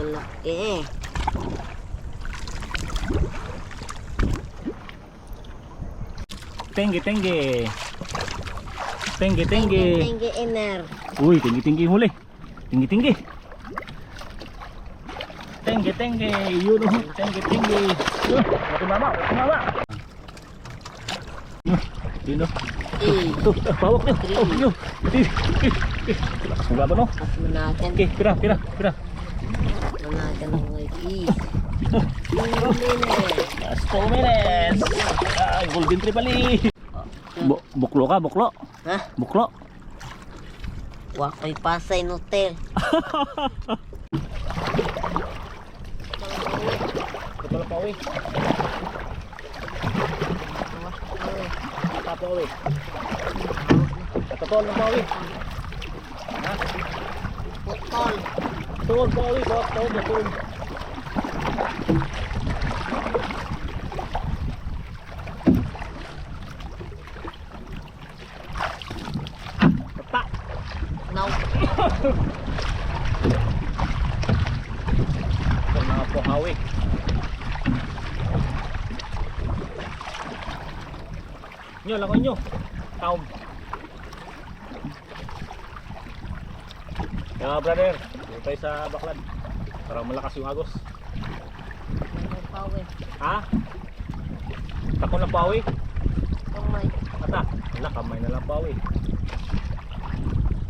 malaki. Tengge, tengge. Tengge, tengge. Tinggi iner. Uy, tinggi, tinggi huli. Tinggi, tinggi. Tengge, tengge. Yun, oh. tengge, tengge. Uh, Wati mama, wati mama. Uh, Yun, oh. Eh, Tuh, ah, bawak niyo. Oh, yun. Eh, eh. Lakas ng laban, oh. pas managan. Okay, pira, pira, pira. Managan ng mga eh. Tingin Last 2 minutes. Ah, golden tripali. Bo buklo ka, buklo. Ha? Buklo. Wakoy pasay no hotel. Ito na pa, uwi. Tapo, uwi. Tatol na pa, uwi. Putol. Tuon pa, uwi. Tuon, tuon, Nyo, langoy nyo. Taom. Kaya brother, dito tayo sa baklan. Para malakas yung agos. pa we? Ha? Tako na pawi. Kamay. Ata, wala kamay na lang pawi.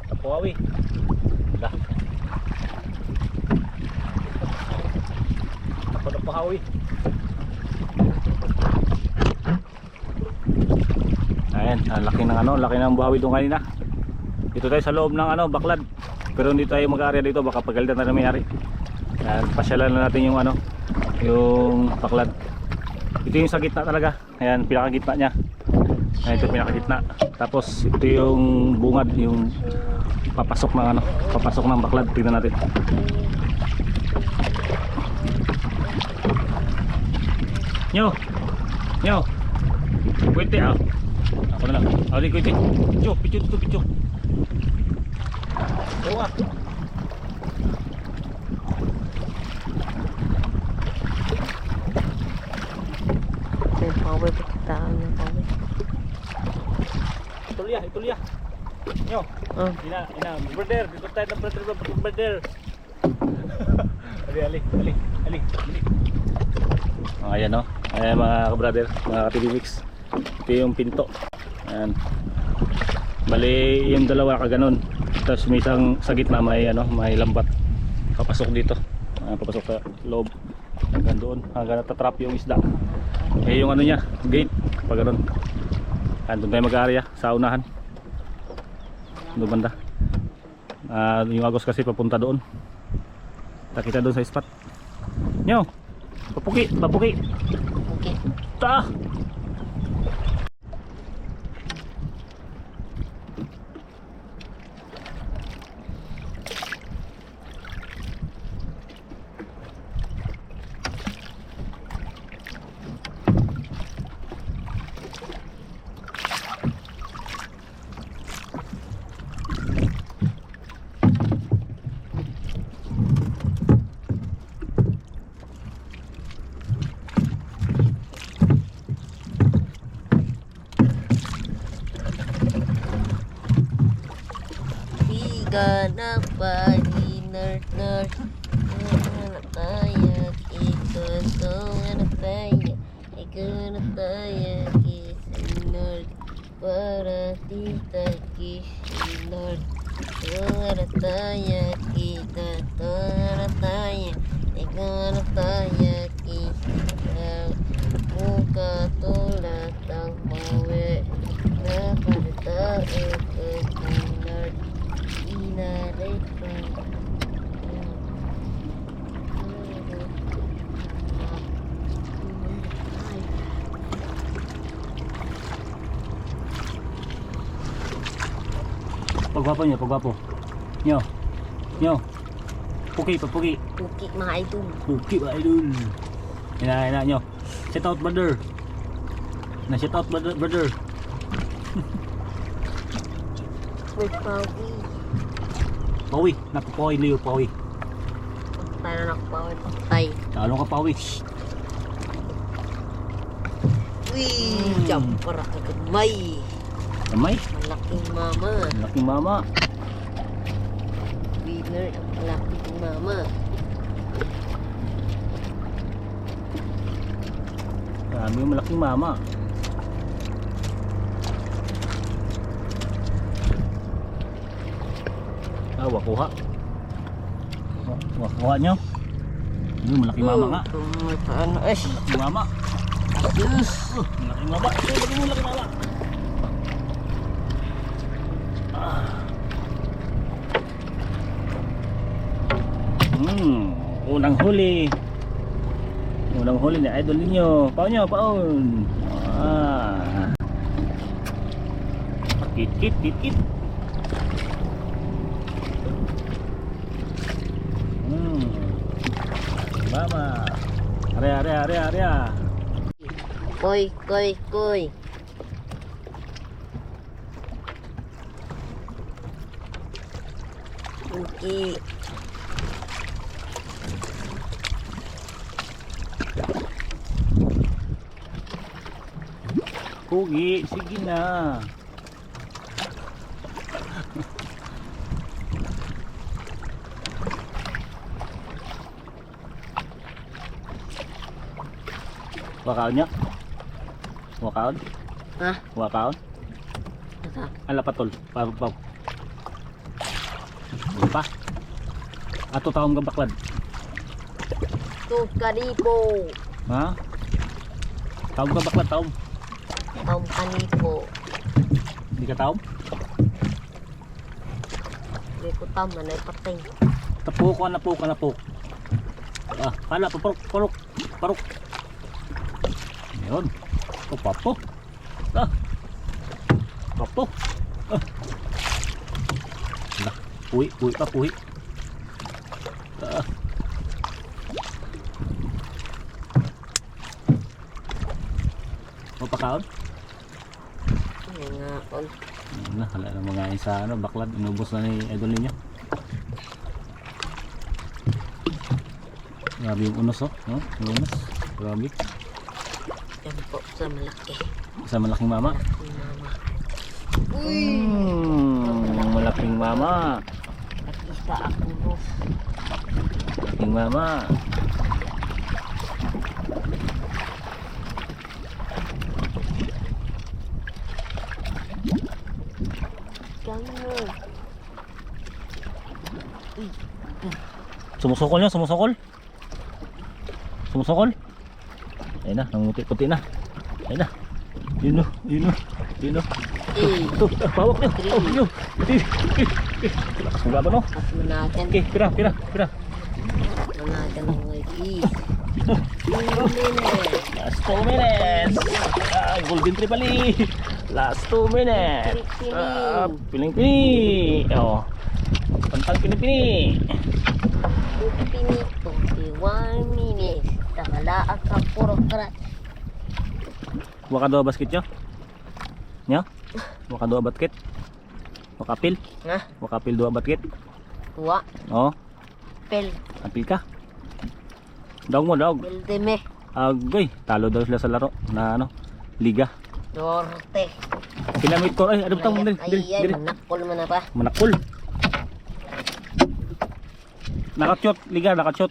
Tapawi. Wala. Tako na pawi. Ayan, ang laki ng ano, laki ng buhawi doon kanina. Dito tayo sa loob ng ano, baklad. Pero hindi tayo mag-area dito, baka pagalitan na may ari. Ayan, pasyalan na natin yung ano, yung baklad. Ito yung sa gitna talaga. Ayan, pinakagitna niya. Ayan, ito pinakagitna. Tapos ito yung bungad, yung papasok ng ano, papasok ng baklad. Tingnan natin. Nyo! Nyo! Kwente ah! Ako na lang. Ako din kwente. Picho, picho dito, picho. Ah. May power pakitaan ng power. Ito liya, ito liya. Nyo! Oh, Ina, ina, brother, dito tayo ng brother, brother. ali, ali, ali, ali, ali. Oh, ayan oh. Ayan mga brother, mga Mix. Ito yung pinto. Ayan. Bali, yung dalawa kaganon. Tapos may isang sa gitna may ano, may lambat. Papasok dito. Ayan, papasok sa loob. Hanggang doon, hanggang natatrap yung isda. Eh yung ano niya, gate, pag ganun. Ayan, doon tayo mag-area sa unahan doon banda Ah, yung agos kasi papunta doon takita doon sa spot nyo papuki papuki okay. ta Higa na pag-nerd nerd. Ano tayo, ito to, ano tayo, ikaw na tayo, kisinord. Para tita kisinord. Ano tayo, kita to, ano tayo, ikaw na tayo, kisinord. Muka tulad ang mawi. Napalita ito, kinord. Inaray ka. pagwapo nyo pagwapo nyo nyo puki papuki Puki mga idol. puki ba idol ina ina nyo shout out brother na shout out brother, brother. Pawi. Pawi napapawi liyo pawi tayo na nakapawin. Patay. Talo ka pawis. Uy, Mm. jump para kagamay. Kamay. Malaking mama. Laking mama. Winner ang malaking mama. Grabe yung malaking mama. Ah, wakuha. Wa- Wakuha nyo. Yung malaking mama nga. Paano? Eh, Malaking mama. Diyos. Uh, malaking mama. Ito, lagi mo malaking mama. Hmm, unang huli. Unang huli ni idol ninyo. Paon nyo, paon. Ah. Kit, kit, kit, kit. Hmm. Mama. Area, area, area, area. Koy, koy, koy. Okay. Pugi, sige na. Wakaon niya? Wakaon? Ha? Wakaon? Nasa? Ala patol. Pag. Ano pa? Ato taong gabaklad. Tu kanipo. Ha? Taong gabaklad taong. Tom kanipo. Hindi ka taong? Hindi ko tama na ipatay. Tapuk ko na po ka na po. Ah, pala paparok, parok, parok. Yun. Oh, papo. Ah. Papo. Ah. Lah, puwi, puwi pa, puwi. Ah. Mapakaon? Nga, on. Ayun na, hala na mga isa ano, baklad, inubos na ni idol ninyo. Grabe yung unos oh, no? Yung unos. Grabe. Po sa malaki. Sa malaking mama. Malaking mama. Mm, malaking mama. Nakisa ako no. Malaking mama. Sumusukol nyo, sumusukol. Sumusukol. Ayun na, nanguti-puti na. Ayun na. Yun o, yun o, yun o. Eh, Ito, ah, pawak nyo, pawak nyo. Lakas ng laban o. at managan. Okay, pira, pira, pira. Managan ng mga is. Minute. Last 2 minutes. Ah, golden tripali. Last 2 minutes. Ah, piling-pili. Oh. Pantang pili-pili. Pinito. 1 minute. Takala ka puro krat. Waka dua basket nyo? Nyo? Waka dua basket? Wakapil? Ha? Wakapil dua basket? Tuwa. Oh, Pel. apil ka. Dawg mo, dawg. Bildeme. Agoy, talo daw sila sa laro na ano, liga. Norte. Kinamit ko, ay, ano ba tawag? Dili, Ay, ay, dili. manakol mo na pa. Manakul. Nakachot, liga, nakachot.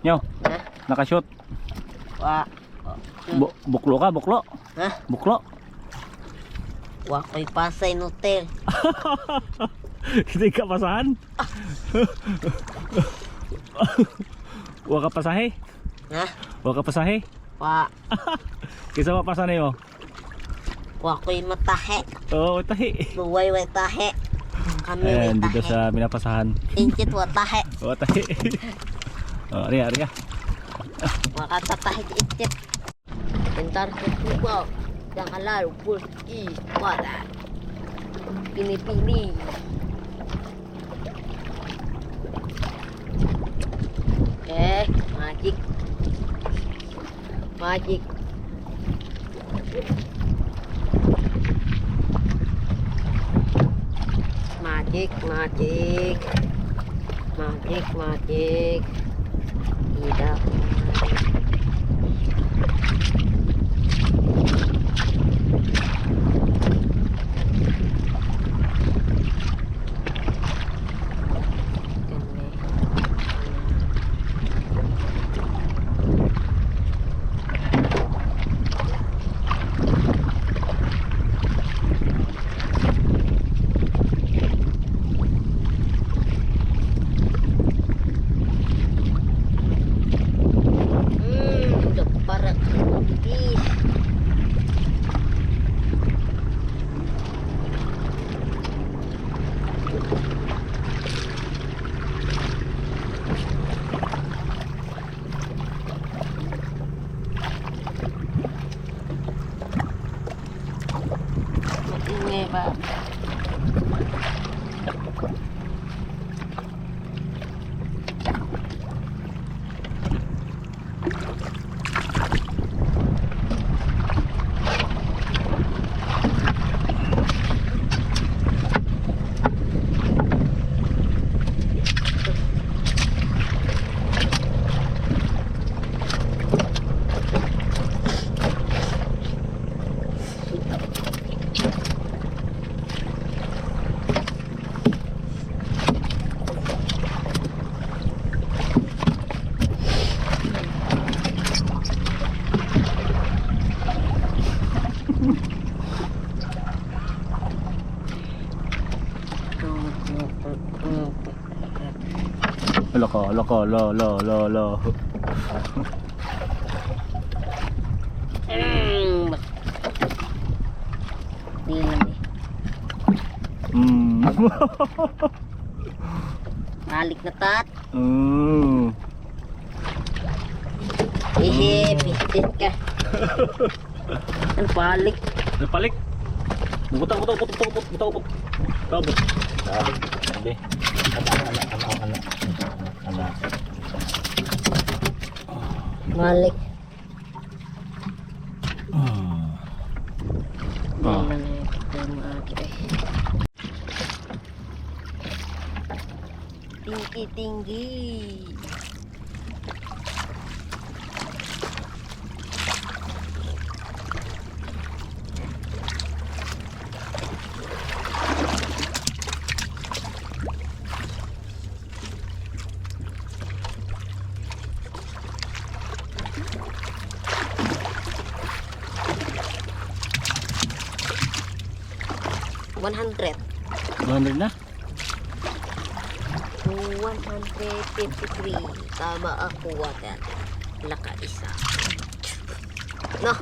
Nyo, Ha? nakashot. Wa. Bu buklo ka, buklo. Ha? Buklo. Wa ko'y pasay no tel. Hindi ka pasahan. Wa ka pasahe. Ha? Wa ka pasahe. Wa. Kisa wa pasanay mo. Wa ko'y matahe. Oo, tahi. Buway way tahe. Kami way Ayan, dito tahe. sa pinapasahan. Inchit wa tahe. Oo, tahi. Oh, ariya, ariya. Wa ka tatahe inchit. Tentar terjebak jangan lalu full pada Pilih-pilih. Eh, magic. Magic. Magic, magic. Magic, magic. Tidak. Hala ka, hala ka, la, la, la, la. Hmm. Di lang eh. Mm. Balik na tat. mm. Ehe, pitit ka. Ano balik? Napalik. Butang, butang, butang, butang, butang, butang, butang. Kabot. Sabi, sabi. Ano, ano, ano, Balik. Ah. Ah. eh. Eh. Tinggi-tinggi. One hundred. 100 na? 153. Tama ako agad. Laka isa. No.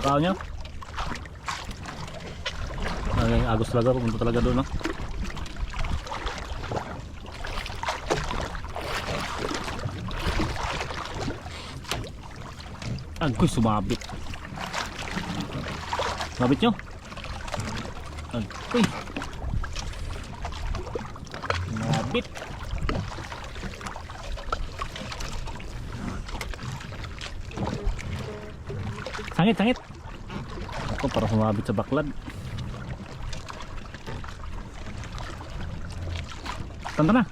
Pakao nyo? Ay, agos talaga, pumunta talaga doon, no? Agoy, sumabit. Sumabit nyo? Agoy. Sumabit. Sangit, sangit. Para sumabit sa baklad. Tanda na.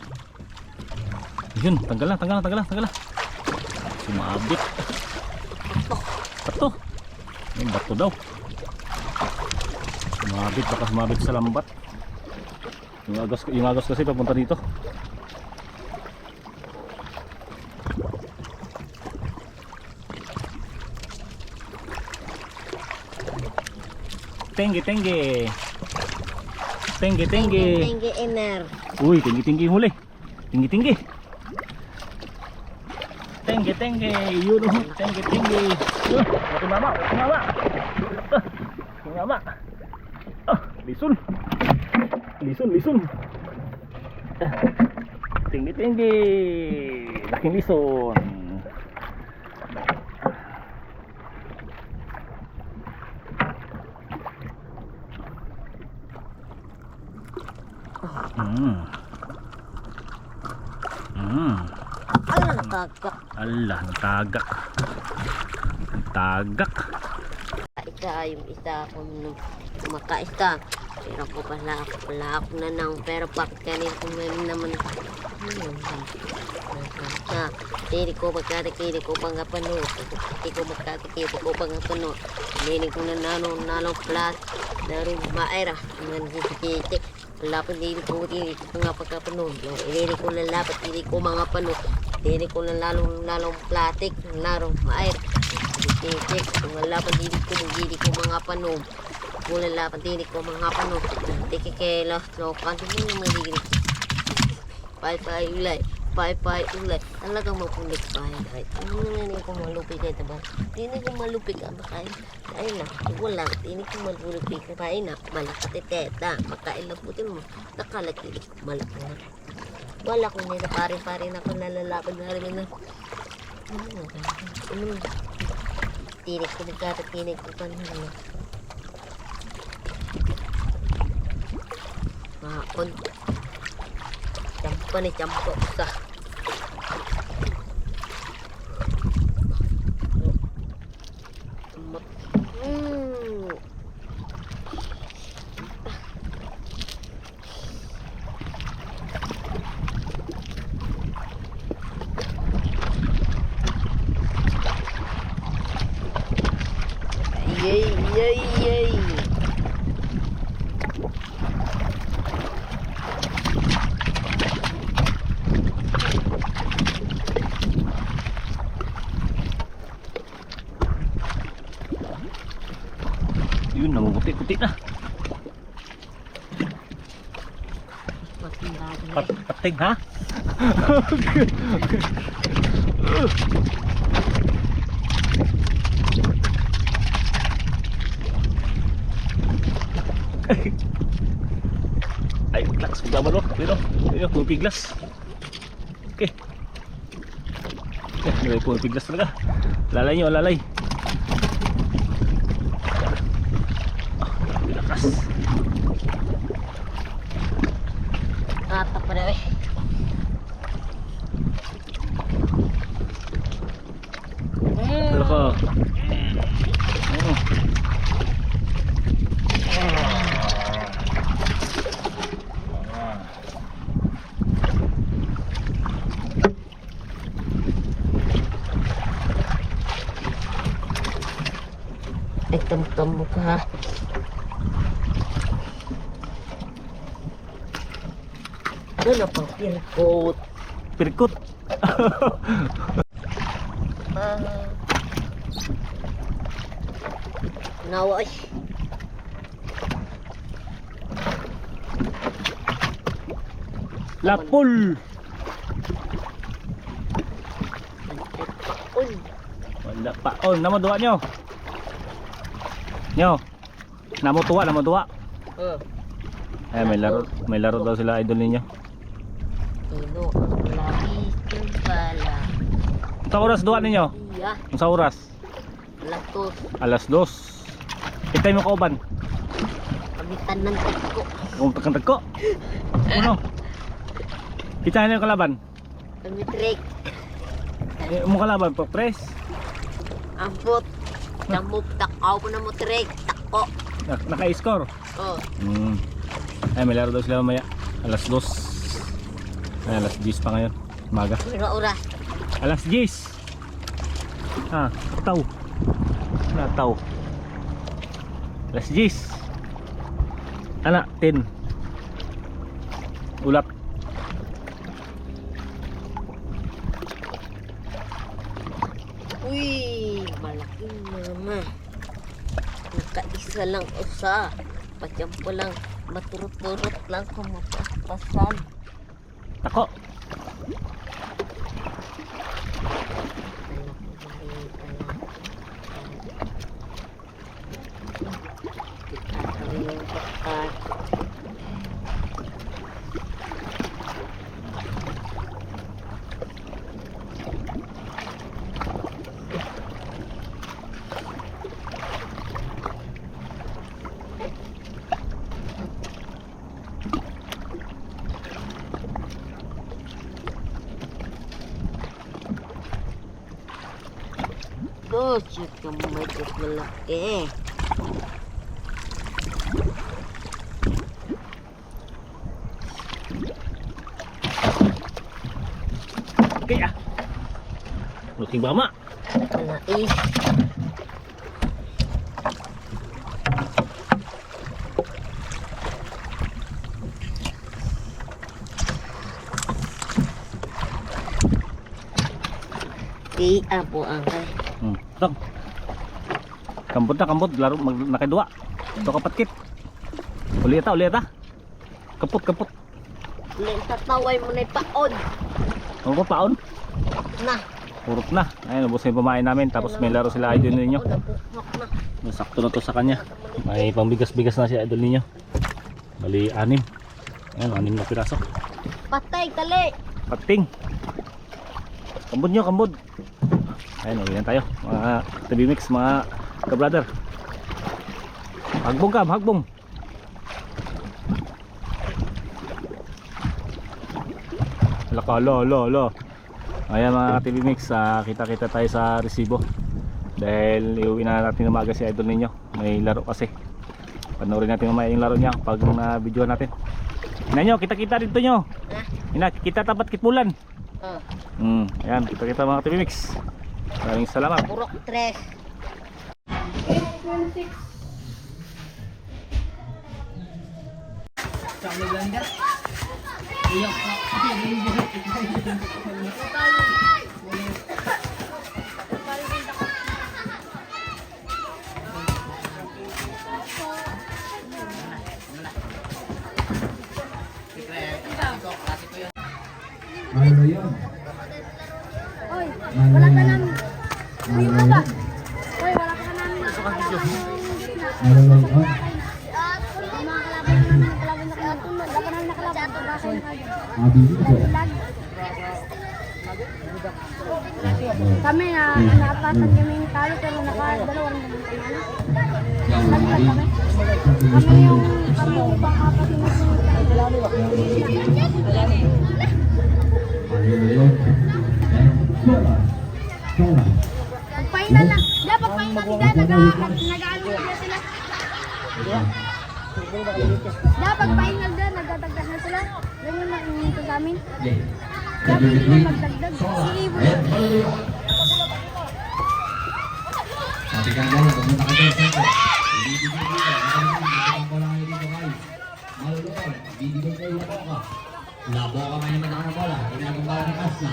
Yun, tanggal na, tanggal na, tanggal na, tanggal na. Sumabit. Bato. Yung bato daw. Sumabit, baka sumabit sa lambat. Yung agos, yung agos kasi papunta dito. Tengge, tengge. Tengge, tengge. Tinggi ener. Uy, tinggi yung huli. Tinggi tinggi. Tengge tengge, yun oh, tengge tengge. Uh, wati mama, wati mama. Ah, wati mama. Ah, lisun. Lisun, lisun. Ah. Tinggi tinggi. Laking lison. Mm. Mm. Ay, nakaka. Ala, natagak. Natagak. Isa yung isa ako nung kumakaisa. Pero ko pala pala ako na nang pero bakit kanina kung meron naman Hmm. na hindi ko magkakakili ko pang apano hindi ko magkakakili ko pang apano hindi ko na nanong nanong plus dari maera ng sisikiti pa hindi ko hindi ko nga pagkapano hindi ko lalapat hindi ko mga pano hindi ko na lalong lalong plastic lalong maera sisikiti wala pa hindi ko hindi ko mga pano wala la pantini ko mga pano tiki ke lo lo kanto mo yung Pai pai ulay. Pai ulay. Talagang mapulik pa kahit. Ano naman hindi ko malupig kahit ba? Hindi ko malupig ang makain. Ay na, wala. Hindi ko malupig kain na. Malaki teta. Makain lang putin mo. Nakalaki. Malaki na. Wala ko nila pare-pare na ako nalalapad na rin na. Ano? Tinig ko nagkatatinig ko pa na. Maon. Campo ni sa. Yun, namumuti-puti na. Matindado na Pat patig ha? Ay, glass. Paglaban mo. Pero, pero, pumipiglas. Okay. Okay, may pumipiglas talaga. Lalay nyo, lalay. Ah, lakas. Ata pa na eh. Ha. Ano na pang pirkot? Pirkot. Ah. Nawa ay. Lapul. Uy. Wala pa. Oh, namo duwa nyo. Nyo. Namo tuwa, namo tuwa. Uh. Eh, may laro, may laro daw sila idol ninyo. Ino ang labis pala. Sa oras duwa ninyo? Iya. Sa oras? Latos. Alas dos. Itay mo kauban. Pamitan ng tagko. Kung takantag ko. Ano? Kita yung kalaban. Pamitrek. Eh, mo kalaban, pa press. Ambot. Damog takaw mo na mo trek. Tako. Nak- Naka-score. Oh. Hmm. Ay, may laro daw sila mamaya. Alas dos. Ay, alas 10 pa ngayon. Maga. Oras. Alas 10. Ah, taw. Na taw. Alas 10. Ana, 10. Ulap. Uy, malaking mama. Nakaisa lang usa. Patyam ko lang, maturot-turot lang kung mapaspasan. Tako. Oh, shit ka medyo malaki. Kaya. Looking bama. Malaki. Di apo ang kay. Kambot na kambot laro mag nakidua. Ito kapatkit. Uli ta, uli ta. Kaput kaput. Len tataway mo na paod. Ano ba paon? Na. Purot na. Ayun, ubos na yung pamain namin. Tapos may laro sila idol ninyo. Sakto na to sa kanya. May pangbigas-bigas na si idol ninyo. Bali, anim. Ayun, anim na piraso. Patay kali. Pating. Kambod nyo, kambod. Ayun, uwi na tayo. Mga TV Mix, mga ka-brother. Hagbong ka, hagbong. Laka, lo, lo, lo. Ayan mga TV Mix, ah, kita-kita tayo sa resibo. Dahil iuwi na natin umaga si idol ninyo. May laro kasi. Panoorin natin mamaya yung laro niya pag na-video natin. Ina nyo, kita-kita dito nyo. Ina, kita tapat kitbulan. Ah, Hmm, ayan, kita-kita mga TV Mix. Maraming salamat. purok tres. Ano yun? Oy, wala ka namin. Ano yun? Kami na napatan kami yung talo pero nakadalawa lang naman kami. kami. Kami yung kami yung pang-apat yung Ano yun? Sola. Sola. Pag-final na. Di, pag-final nila, nag- nag-ano na sila. Di, pag-final na, nagdadagdag na sila. Ganyan lang yung ito sa amin. Dapat hindi na magdagdag. Silibo. Sabi ka naman, pumunta ka dyan, siyempre. Ibibigay dito. Nakalimutan ko lang kayo dito, guys. Malulunod. Ibibigay kayo yung boka. Labo ka man naman ang bola. Ginagawa ni Asna.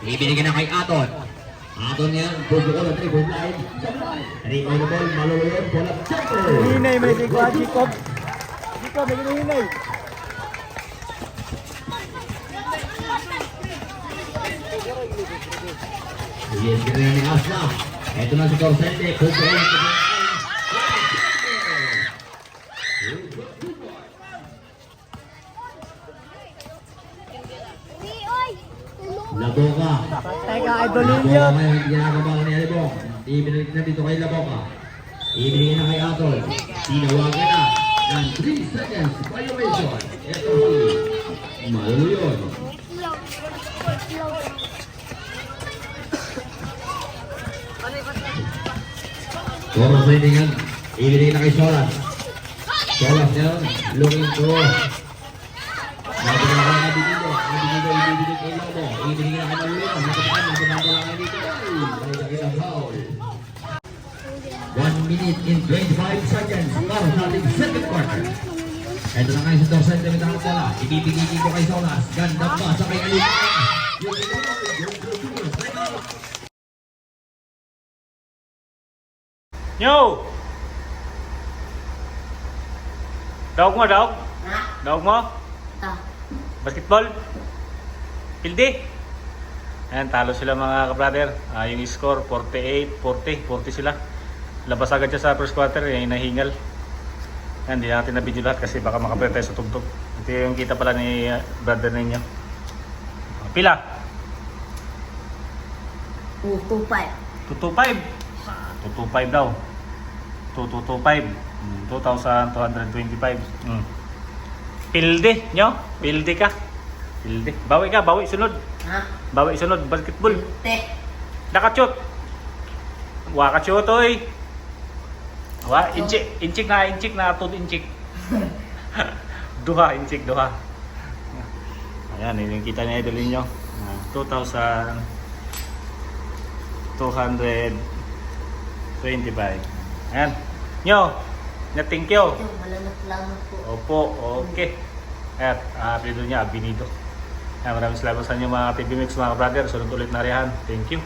Ibibigay na kay Aton. Aton yan, bubuko na triple line. Na ball, malulunod. Bola. Hinay may ko Jacob. Jacob may hinay. Yes, kaya ni Asna. Ito na si Corsente. Ko Laboka. Teka, idol Laboka ninyo. yung ginagawa ni Alibong. Ibinigay na dito kay Laboka. Ibinigay na kay Atol. Tinawagan na ng 3 seconds violation. Ito si Maluluyon. Soras na hiningan. Ibinigay na kay Soras. Soras yan. Looking to. Natin na kaya dito. Ibinigay, ibinigay kay Lobo. Ibinigay na kay Maluluyon. Natataan, natataan ko lang kayo dito. Nakita foul. 1 minute in 25 Ito na kayo sa dorsal kami ng bola. Ibibigay dito kay Solas. Ganda pa sa kay Alin. Yung Yo! Dawag mo, dawag? Ha? Dawag mo? Ah, Basketball? Pildi? Ayan, talo sila mga ka-brother. Ah, yung score, 48, 40, 40 sila. Labas agad siya sa first quarter, yung nahingal. Ayan, hindi natin na-video lahat kasi baka makapre tayo sa tugtog. Ito yung kita pala ni ah, brother ninyo. Ah, Pila? 225. 225. Ah, 225 daw. 2225. Hmm, 2,225. Hmm. Pilde nyo? Pilde ka? Pilde. Bawi ka, bawi sunod. Ha? Bawi sunod, basketball. Te. Nakachot. Waka chutoy. Wa inchik, inchik na inchik na tut inchik. duha inchik duha. Ayan, yun yung kita ni Idol ninyo. Ah, 2,000 225. Ayan. Nyo, na thank you. Ito, malamat-lamat po. Opo, okay. At uh, apelido niya, Abinido. Ayan, maraming salamat sa inyo mga PBMX mga brother. Sunod ulit na riyan. Thank you.